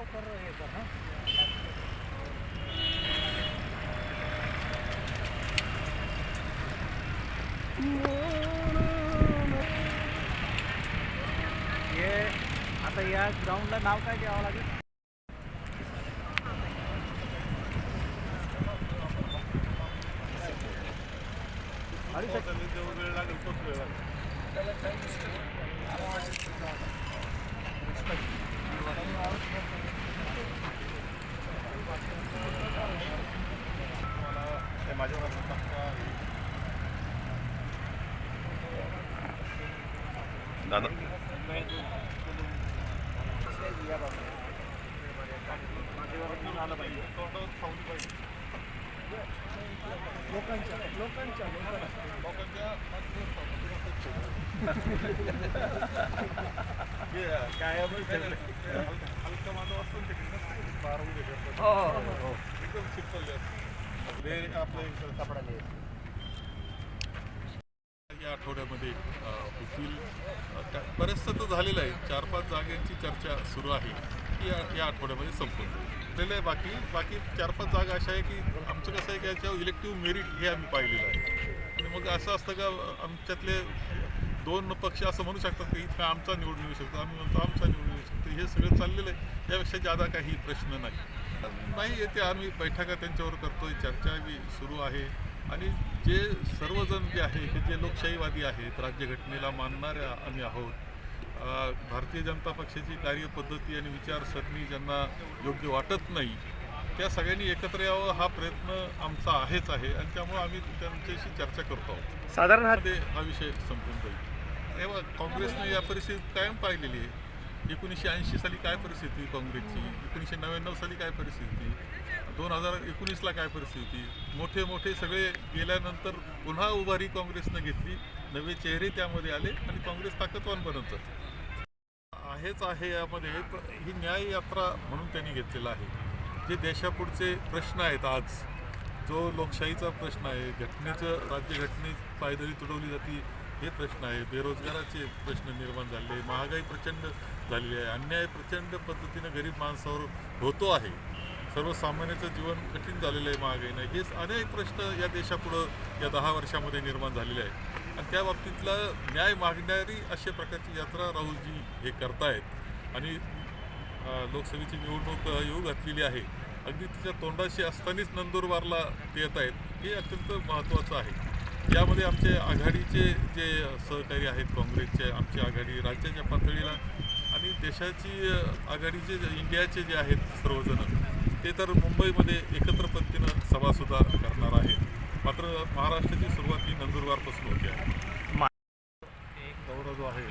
लवकर हे कर हां. हे आता या ग्राउंडला नाव काय द्यावं लागेल? अडीच वेळ लागेल तोच वेळ लागेल माझ्यावर असं दादा पाहिजे खाऊन पाहिजे लोकांच्या लोकांच्या लोकांच्या हलका मानव असतो तिकडे बारा उभे करतात. एकदम सिंपल या आठवड्यामध्ये होतील बरेचसं तर झालेलं आहे. चार पाच जागांची चर्चा सुरू आहे. ती या या आठवड्यामध्ये संपून झालेलं आहे बाकी बाकी चार पाच जागा अशा आहे की आमचं कसं आहे की याच्यावर इलेक्टिव्ह मेरिट हे आम्ही पाहिलेलं आहे. आणि मग असं असतं का आमच्यातले दोन पक्ष असं म्हणू शकतात की इथं आमचा निवडून येऊ शकतो आम्ही म्हणतो आमचा निवडून येऊ शकतो. हे सगळं चाललेलं आहे. यापेक्षा जादा काही प्रश्न नाही. नाही येते आम्ही बैठका त्यांच्यावर करतोय चर्चा बी सुरू आहे. आणि जे सर्वजण जे आहे की जे लोकशाहीवादी आहेत राज्यघटनेला मानणाऱ्या आम्ही आहोत. भारतीय जनता पक्षाची कार्यपद्धती आणि विचारसरणी ज्यांना योग्य वाटत नाही त्या सगळ्यांनी एकत्र यावं हा प्रयत्न आमचा आहेच आहे. आणि त्यामुळे आम्ही त्यांच्याशी चर्चा करतो आहोत. साधारण हा हा विषय संपून जाईल. तेव्हा काँग्रेसने या परिस्थितीत कायम पाहिलेली आहे. एकोणीसशे ऐंशी साली काय परिस्थिती काँग्रेसची? एकोणीसशे नव्याण्णव साली काय परिस्थिती? दोन हजार एकोणीसला काय परिस्थिती? मोठे मोठे सगळे गेल्यानंतर पुन्हा उभारी काँग्रेसनं घेतली नवे चेहरे त्यामध्ये आले आणि काँग्रेस ताकदवान बनत जाते. आहेच आहे यामध्ये ही न्याय यात्रा म्हणून त्यांनी घेतलेला आहे. जे देशापुढचे प्रश्न आहेत आज जो लोकशाहीचा प्रश्न आहे घटनेचं राज्यघटनेत पायदळी तुडवली जाते हे प्रश्न आहे. बेरोजगाराचे प्रश्न निर्माण झाले. महागाई प्रचंड झालेली आहे. अन्याय प्रचंड पद्धतीनं गरीब माणसावर होतो आहे. सर्वसामान्याचं जीवन कठीण झालेलं आहे महागाईनं हे अनेक प्रश्न या देशापुढं या दहा वर्षामध्ये निर्माण झालेले आहेत. आणि त्या बाबतीतला न्याय मागणारी अशा प्रकारची यात्रा राहुलजी हे करतायत. आणि लोकसभेची निवडणूक येऊ घातलेली आहे. अगदी तिच्या तोंडाशी असतानाच नंदुरबारला ते येत आहेत हे अत्यंत महत्त्वाचं आहे. यामध्ये आमचे आघाडीचे जे सहकारी आहेत काँग्रेसचे आमची आघाडी राज्याच्या पातळीला आणि देशाची आघाडीचे इंडियाचे जे आहेत सर्वजण ते तर मुंबईमध्ये एकत्र पद्धतीनं सभासुद्धा करणार आहे मात्र महाराष्ट्राची सुरुवात ही नंदुरबारपासून होती. आहे दौरा जो आहे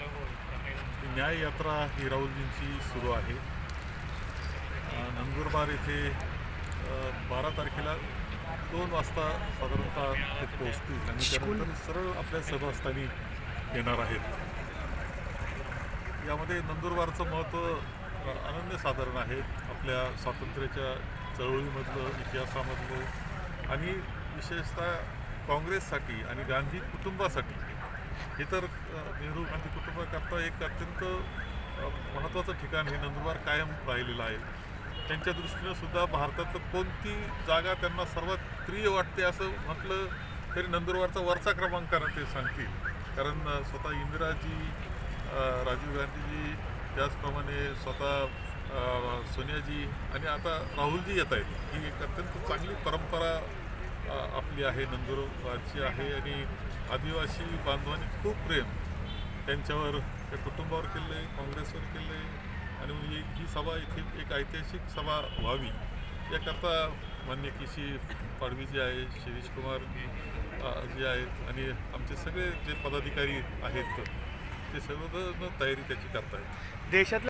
न्याय यात्रा ही राहुलजींची सुरू आहे. नंदुरबार येथे बारा तारखेला दोन वाजता साधारणतः ते पोहोचतील. आणि त्यानंतर सरळ आपल्या सभास्थानी येणार आहेत. यामध्ये नंदुरबारचं महत्त्व अनन्यसाधारण आहे. आपल्या स्वातंत्र्याच्या चळवळीमधलं इतिहासामधलं आणि विशेषतः काँग्रेससाठी आणि गांधी कुटुंबासाठी. हे तर नेहरू गांधी कुटुंबाकरता एक अत्यंत महत्त्वाचं ठिकाण हे नंदुरबार कायम राहिलेलं आहे. त्यांच्या दृष्टीनं सुद्धा भारतातलं कोणती जागा त्यांना सर्वात प्रिय वाटते असं म्हटलं तरी नंदुरबारचा वरचा क्रमांक ते सांगतील. कारण स्वतः इंदिराजी राजीव गांधीजी त्याचप्रमाणे स्वतः सोनियाजी आणि आता राहुलजी येत आहेत. ही एक अत्यंत चांगली परंपरा आपली आहे नंदुरबारची आहे आणि आदिवासी बांधवांनी खूप प्रेम त्यांच्यावर त्या कुटुंबावर केलं आहे काँग्रेसवर केलं आहे आणि म्हणजे ही सभा इथे एक ऐतिहासिक सभा व्हावी याकरता मान्य किशी पाडवी जे आहे शिरीष कुमार जे आहेत आणि आमचे सगळे जे पदाधिकारी आहेत ते सर्वजण तयारी त्याची करतायत. देशातल्या